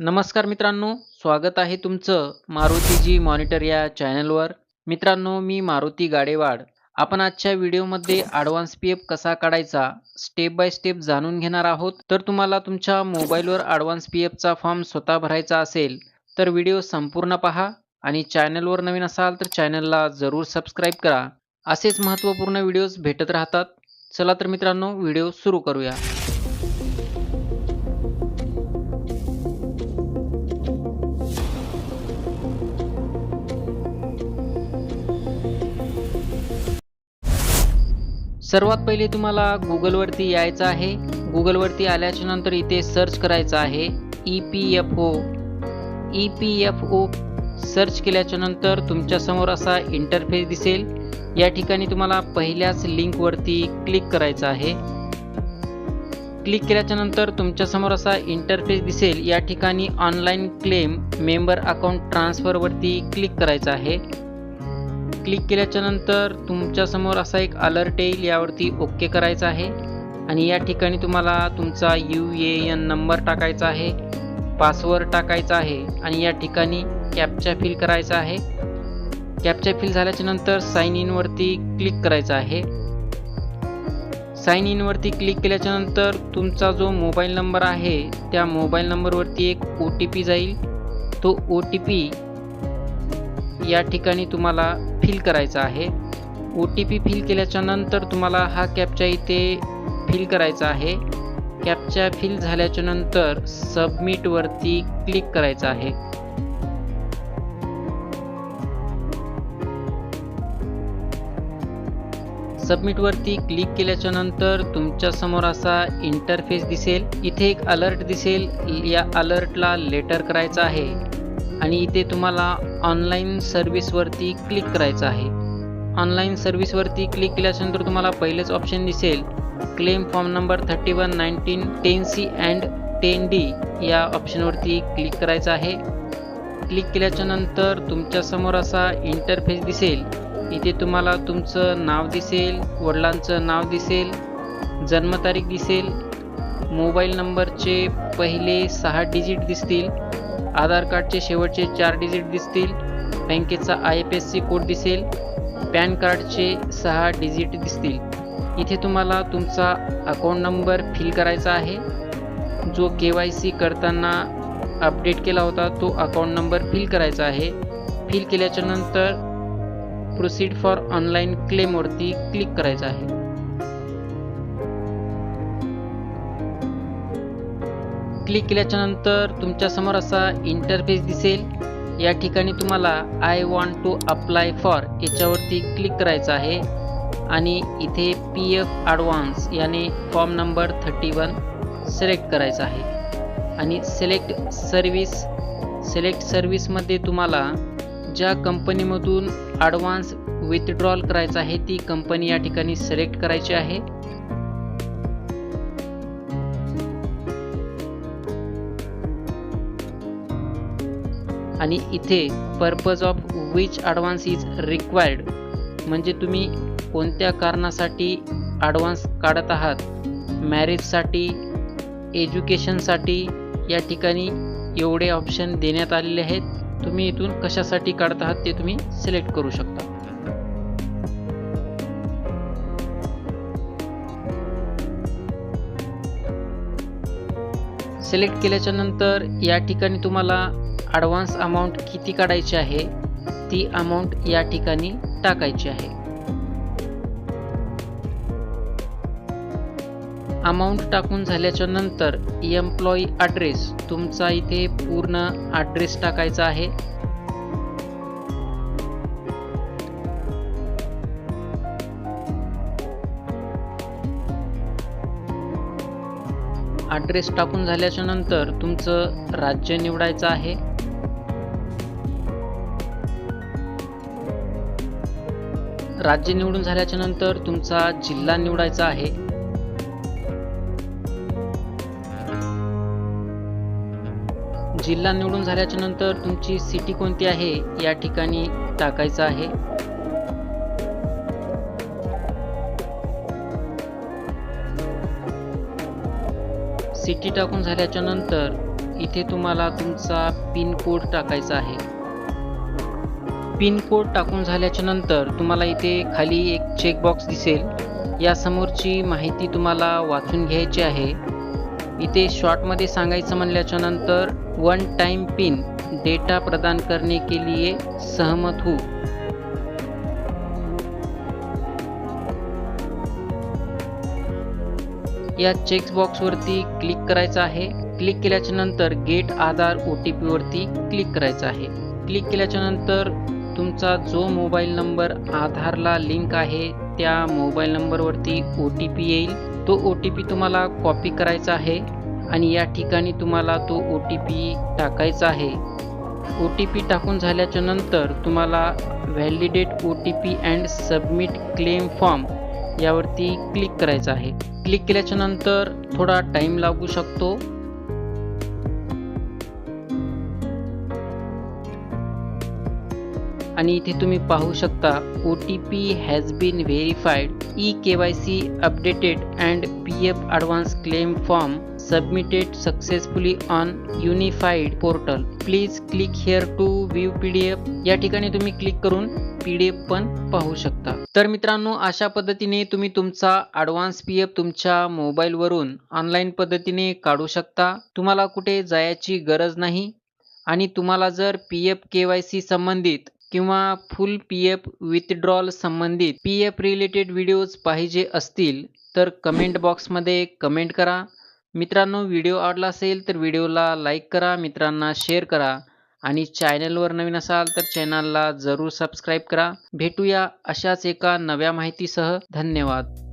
नमस्कार मित्रांनो स्वागत आहे तुमचं मारुतीजी मॉनिटर या चॅनलवर. मित्रांनो मी मारुती गाडेवाड. आपण आजच्या व्हिडिओमध्ये ॲडव्हान्स पी एफ कसा काढायचा स्टेप बाय स्टेप जाणून घेणार आहोत. तर तुम्हाला तुमच्या मोबाईलवर ॲडव्हान्स पी एफचा फॉर्म स्वतः भरायचा असेल तर व्हिडिओ संपूर्ण पहा आणि चॅनलवर नवीन असाल तर चॅनलला जरूर सबस्क्राईब करा. असेच महत्त्वपूर्ण व्हिडिओज भेटत राहतात. चला तर मित्रांनो व्हिडिओ सुरू करूया. सर्वात पहिले तुम्हाला गुगलवरती यायचं आहे. गुगलवरती आल्याच्यानंतर इथे सर्च करायचं आहे. E P F O. E P F O search केल्याच्यानंतर तुमच्यासमोर असा इंटरफेस दिसेल. या ठिकाणी तुम्हाला पहिल्याच लिंकवरती क्लिक करायचं आहे. क्लिक केल्याच्यानंतर तुमच्यासमोर असा इंटरफेस दिसेल. या ठिकाणी ऑनलाईन क्लेम मेंबर अकाउंट ट्रान्सफरवरती क्लिक करायचं आहे. क्लिक केल्याच्यानंतर तुमच्यासमोर असा एक अलर्ट येईल यावरती ओके करायचं आहे. आणि या ठिकाणी तुम्हाला तुमचा यू ए एन नंबर टाकायचा आहे पासवर्ड टाकायचा आहे आणि या ठिकाणी कॅपचा फिल करायचा आहे. कॅपचा फिल झाल्याच्यानंतर साईन इनवरती क्लिक करायचं आहे. साईन इनवरती क्लिक केल्याच्यानंतर तुमचा जो मोबाईल नंबर आहे त्या मोबाईल नंबरवरती एक ओ टी पी जाईल. तो ओ टी पी या ठिकाणी तुम्हाला फिल करायचा आहे. ओ टी पी फिल केल्याच्यानंतर तुम्हाला हा कॅपचा इथे फिल करायचा आहे. कॅपचा फिल झाल्याच्यानंतर सबमिटवरती क्लिक करायचं आहे. सबमिटवरती क्लिक केल्याच्यानंतर तुमच्यासमोर असा इंटरफेस दिसेल. इथे एक अलर्ट दिसेल. या अलर्टला लेटर करायचा आहे. आणि इथे तुम्हाला ऑनलाईन सर्व्हिसवरती क्लिक करायचं आहे. ऑनलाईन सर्व्हिसवरती क्लिक केल्याच्यानंतर तुम्हाला पहिलेच ऑप्शन दिसेल. Claim form number thirty one nineteen ten C and ten D या ऑप्शनवरती क्लिक करायचं आहे. क्लिक केल्याच्यानंतर तुमच्यासमोर असा इंटरफेस दिसेल. इथे तुम्हाला तुमचं नाव दिसेल वडिलांचं नाव दिसेल जन्मतारीख दिसेल मोबाईल नंबरचे पहिले सहा डिजिट दिसतील. आधार कार्डचे शेवटचे चार डिजिट दिसतील. बँकेचा I F S C code दिसेल. पॅन कार्डचे सहा डिजिट दिसतील. इथे तुम्हाला तुमचा अकाउंट नंबर फिल करायचा आहे. जो के वाय सी करताना अपडेट केला होता तो अकाउंट नंबर फिल करायचा आहे. फिल केल्याच्यानंतर प्रोसीड फॉर ऑनलाईन क्लेमवरती क्लिक करायचं आहे. क्लिक केल्याच्यानंतर तुमच्यासमोर असा इंटरफेस दिसेल. या ठिकाणी तुम्हाला I want to apply for याच्यावरती क्लिक करायचं आहे. आणि इथे पी एफ ॲडव्हान्स याने form number thirty one select करायचा आहे. आणि सिलेक्ट सर्विस सिलेक्ट सर्विसमध्ये तुम्हाला ज्या कंपनीमधून ॲडव्हान्स विथड्रॉल करायचा आहे ती कंपनी या ठिकाणी सिलेक्ट करायची आहे. आणि इथे purpose of which advance is required म्हणजे तुम्ही कोणत्या कारणासाठी ॲडव्हान्स काढत आहात? मॅरेजसाठी एज्युकेशनसाठी या ठिकाणी एवढे ऑप्शन देण्यात आलेले आहेत. तुम्ही इथून कशासाठी काढत आहात ते तुम्ही सिलेक्ट करू शकता. सिलेक्ट केल्याच्यानंतर या ठिकाणी तुम्हाला ॲडव्हान्स अमाऊंट किती काढायची आहे ती अमाऊंट या ठिकाणी टाकायची आहे. अमाऊंट टाकून झाल्याच्यानंतर एम्प्लॉई ॲड्रेस तुमचा इथे पूर्ण ॲड्रेस टाकायचा आहे. ॲड्रेस टाकून झाल्याच्यानंतर तुमचं राज्य निवडायचं आहे. राज्य निवडून झाल्याच्यानंतर तुमचा जिल्हा निवडायचा आहे. जिल्हा निवडून झाल्याच्यानंतर तुमची सिटी कोणती आहे या ठिकाणी टाकायचं आहे. सिटी टाकून झाल्याच्यानंतर इथे तुम्हाला तुमचा पिन कोड टाकायचा आहे. पिन कोड टाकून झाल्याच्यानंतर तुम्हाला इथे खाली एक चेकबॉक्स दिसेल. या समोरची माहिती तुम्हाला वाचून घ्यायची आहे. इथे शॉर्टमध्ये सांगायचं म्हणल्याच्या नंतर वन टाइम पिन डेटा प्रदान करने के लिए सहमत हूँ या चेकबॉक्सवरती क्लिक करायचं आहे. क्लिक केल्याच्यानंतर गेट आधार ओ टी पीवरती क्लिक करायचं आहे. क्लिक केल्याच्यानंतर तुमचा जो मोबाईल नंबर आधारला लिंक आहे त्या मोबाईल नंबरवरती ओ टी पी येईल. तो ओ टी पी तुम्हाला कॉपी करायचा आहे आणि या ठिकाणी तुम्हाला तो ओ टी पी टाकायचा आहे. ओ टी पी टाकून झाल्याच्यानंतर तुम्हाला validate O T P and submit claim form यावरती क्लिक करायचं आहे. क्लिक केल्याच्यानंतर थोडा टाईम लागू शकतो. आणि इथे तुम्ही पाहू शकता O T P has been verified E K Y C updated and P F advance claim form submitted successfully on unified portal please click here to view P D F या ठिकाणी तुम्ही क्लिक करून P D F पण पाहू शकता. तर मित्रांनो अशा पद्धतीने तुम्ही तुमचा ॲडव्हान्स पी एफ तुमच्या मोबाईलवरून ऑनलाईन पद्धतीने काढू शकता. तुम्हाला कुठे जायची गरज नाही. आणि तुम्हाला जर P F K Y C संबंधित किंवा फुल पी एफ विथड्रॉल संबंधित पी एफ रिलेटेड व्हिडिओज पाहिजे असतील तर कमेंट बॉक्समध्ये कमेंट करा. मित्रांनो व्हिडिओ आवडला असेल तर व्हिडिओला लाईक करा मित्रांना शेअर करा आणि चॅनलवर नवीन असाल तर चॅनलला जरूर सबस्क्राईब करा. भेटूया अशाच एका नव्या माहितीसह. धन्यवाद.